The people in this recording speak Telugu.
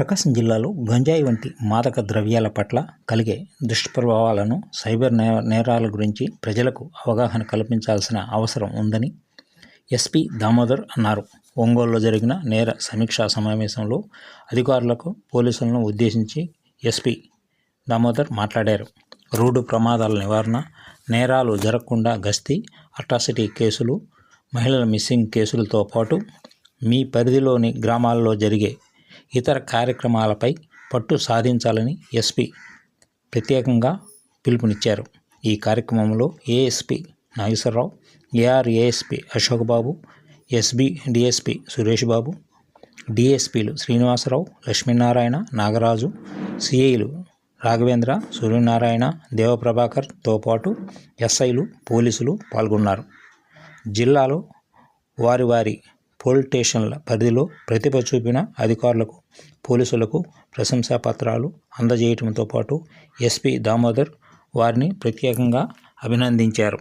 ప్రకాశం జిల్లాలో గంజాయి వంటి మాదక ద్రవ్యాల పట్ల కలిగే దుష్ప్రభావాలను సైబర్ నే నేరాల గురించి ప్రజలకు అవగాహన కల్పించాల్సిన అవసరం ఉందని ఎస్పీ దామోదర్ అన్నారు. ఒంగోలులో జరిగిన నేర సమీక్షా సమావేశంలో అధికారులకు పోలీసులను ఉద్దేశించి ఎస్పీ దామోదర్ మాట్లాడారు. రోడ్డు ప్రమాదాల నివారణ నేరాలు జరగకుండా గస్తీ అట్రాసిటీ కేసులు మహిళల మిస్సింగ్ కేసులతో పాటు మీ పరిధిలోని గ్రామాల్లో జరిగే ఇతర కార్యక్రమాలపై పట్టు సాధించాలని ఎస్పీ ప్రత్యేకంగా పిలుపునిచ్చారు. ఈ కార్యక్రమంలో ASP Nageswararao AR ASP Ashok Babu SB DSP Suresh Babu డిఎస్పీలు Srinivasarao Lakshminarayana Nagaraju సిఐలు రాఘవేంద్ర సూర్యనారాయణ దేవప్రభాకర్తో పాటు ఎస్ఐలు పోలీసులు పాల్గొన్నారు. జిల్లాలో వారి వారి పోలీస్ స్టేషన్ల పరిధిలో ప్రతిభ చూపిన అధికారులకు పోలీసులకు ప్రశంసా పత్రాలు అందజేయటంతో పాటు ఎస్పీ దామోదర్ వారిని ప్రత్యేకంగా అభినందించారు.